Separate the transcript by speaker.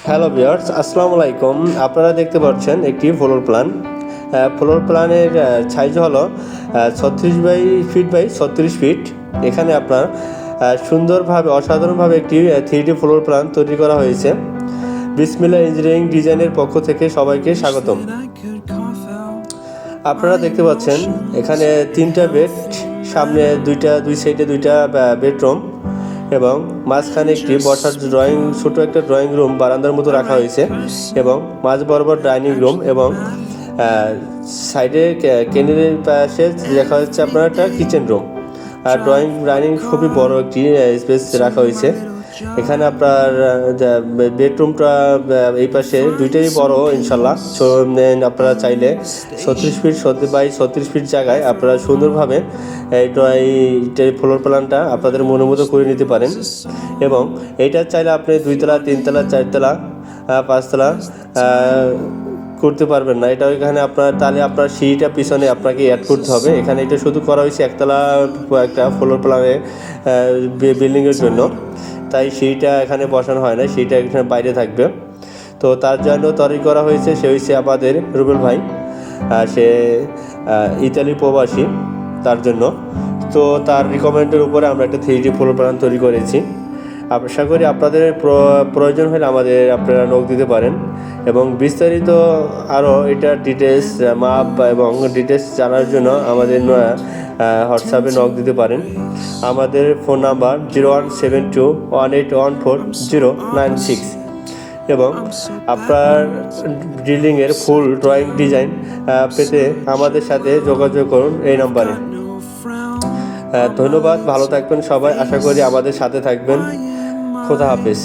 Speaker 1: Hello বিয়ার্স আসসালামু আলাইকুম আপনারা দেখতে পাচ্ছেন একটি ফ্লোর প্ল্যান ফ্লোর প্ল্যানের সাইজ হলো ছত্রিশ বাই ফিট বাই ছত্রিশ ফিট এখানে আপনার সুন্দরভাবে অসাধারণভাবে একটি থ্রি ডি ফ্লোর প্ল্যান তৈরি করা হয়েছে বিসমিল্লা ইঞ্জিনিয়ারিং ডিজাইনের পক্ষ থেকে সবাইকে স্বাগতম আপনারা দেখতে পাচ্ছেন এখানে তিনটা বেড সামনে দুইটা দুই সাইডে দুইটা বেডরুম এবং মাঝখানে একটি বসার ড্রয়িং ছোট একটা ড্রয়িং রুম বারান্দার মতো রাখা হয়েছে এবং মাঝ বরাবর ডাইনিং রুম এবং সাইডে কেনের পাশে দেখা যাচ্ছে আপনার একটা কিচেন রুম আর ড্রয়িং ডাইনিং খুবই বড় একটি স্পেস রাখা হয়েছে। এখানে আপনার বেডরুমটা এই পাশে দুইটাই বড় ইনশাল্লাহ আপনারা চাইলে ছত্রিশ ফিট বাই ছত্রিশ ফিট জায়গায় আপনারা সুন্দরভাবে এই ড্রয়িং ফ্লোর প্ল্যানটা আপনাদের মনের মতো করে নিতে পারেন। এবং এইটা চাইলে আপনি দুইতলা, তিনতলা, চারতলা পাঁচতলা করতে পারবেন না। এটা এখানে আপনার, তাহলে আপনার সিঁড়িটা পিছনে আপনাকে অ্যাড করতে হবে। এখানে এটা শুধু করা হয়েছে একতলা, একটা ফ্লোর প্ল্যানে বিল্ডিংয়ের জন্য। তাই সিঁড়িটা এখানে বসানো হয় না সিঁড়িটা এখানে বাইরে থাকবে। তো তার জন্য তৈরি করা হয়েছে, সে হচ্ছে আমাদের রুবেল ভাই সে ইতালি প্রবাসী তার জন্য। তো তার রিকমেন্ডের উপরে আমরা একটা থ্রি ডি ফ্লোর প্ল্যান তৈরি করেছি। আশা করি আপনাদের প্র- প্রয়োজন হলে আমাদের আপনারা নখ দিতে পারেন। এবং বিস্তারিত আরও এটা ডিটেলস মাপ এবং ডিটেলস জানার জন্য আমাদের হোয়াটসঅ্যাপে নক দিতে পারেন। আমাদের phone number zero one seven two one eight one four zero nine six এবং আপনার ড্রিলিংয়ের ফুল ড্রয়িং ডিজাইন পেতে আমাদের সাথে যোগাযোগ করুন এই নাম্বারে ধন্যবাদ, ভালো থাকবেন সবাই। আশা করি আমাদের সাথে থাকবেন। খোদা হাফেজ।